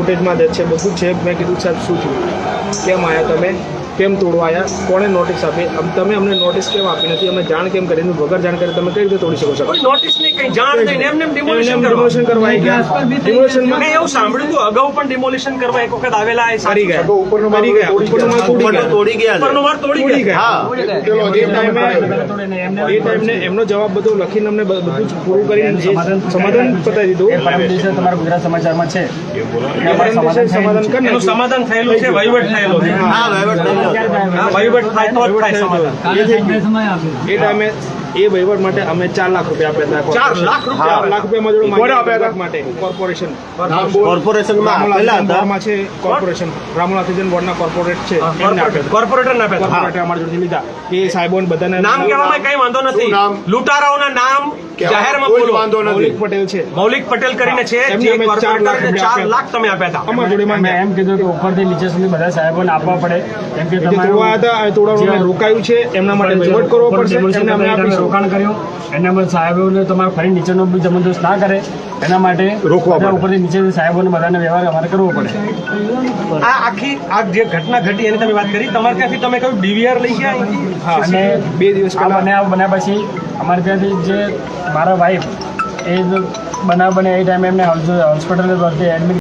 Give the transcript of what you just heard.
ફૂટેજમાં જ છે. બધું છે. મેં કીધું સાહેબ શું થયું? કેમ આવ્યા તમે? કેમ તોડવા આવ્યા કોણે નોટિસ આપી? અમ તમે અમને નોટિસ કેમ આપી નથી? અમે જાણ કેમ કરી? વગર જાણકારી તમે કઈ રીતે તોડી શકો છો? નોટિસ નહીં કઈ જાણ નહીં. એમને ડિમોલિશન કરવા. ડિમોલિશન કરવા ગયા. ડિમોલિશનમાં મેં એવું સાંભળ્યું હતું અગાઉ પણ ડિમોલિશન કરવા એક વખત આવેલા એ સારી ગયા. ઉપરનો તોડી ગયા. તોડી ગયા ઉપરનો તોડી ગયા. ગયા. હા. એ ટાઈમે એ ટાઈમને એમનો જવાબ બધો લખીને અમને બધું પૂરું કરીને સમાધાન પતાવી દીધું. પરમ દિવસે તમારા ગુજરાત સમાચારમાં છે. સમાધાન થયેલું છે. વહીવટ થયેલો છે. હા વહીવટ વહીવટ થાય તો જ થાય સમાધાન. એ ટાઈમે એ વહીવટ માટે અમે ચાર લાખ રૂપિયા આપ્યા હતા. ચાર લાખ રૂપિયા? લાખ રૂપિયા મજૂરો આપ્યા માટે. કોર્પોરેશન. કોર્પોરેશનમાં આપેલા હતા? છે કોર્પોરેશન. રામોલ આર્ટિઝન બોર્ડના કોર્પોરેટ છે એમને આપ્યા કોર્પોરેટર ના પેલા કોર્પોરેટરે અમારી જોડેથી લીધા. એ સાહેબોને બધાને નામ કહેવામાં કઈ વાંધો નથી? લૂંટારાઓના નામ જાહેરમાં બોલો. વાંધો નથી. મૌલિક પટેલ છે. મૌલિક પટેલ કરીને છે જે ચાર લાખ કોર્પોરેટરને લાખ તમે આપ્યા હતા. અમારી જોડે મેં એમ કીધું કે ઉપરથી નીચે સુધી બધા સાહેબોને આપવા પડે. કેમ કે તોડવાનું રોકાયું છે એમના માટે વહીવટ કરવો પડશે એમને અમે આપીશું. રોકાણ કર્યું. એના માટે સાહેબોને તમારે ફરી નીચેનો બી જબરદસ્ત ના કરે. એના માટે રોકવા ઉપરથી નીચે સાહેબોને બધાને વ્યવહાર અમારે કરવો પડે. આ આખી આ જે ઘટના ઘટી એની તમે વાત કરી તમારે ત્યાંથી તમે કયું ડીવીઆર લઈ ગયા? હા અને બે દિવસ પહેલાં. બનાવ બન્યા પછી અમારે ત્યાંથી જે મારા વાઈફ એ બનાવ બને એ ટાઈમે એમને હોસ્પિટલ એડમિટ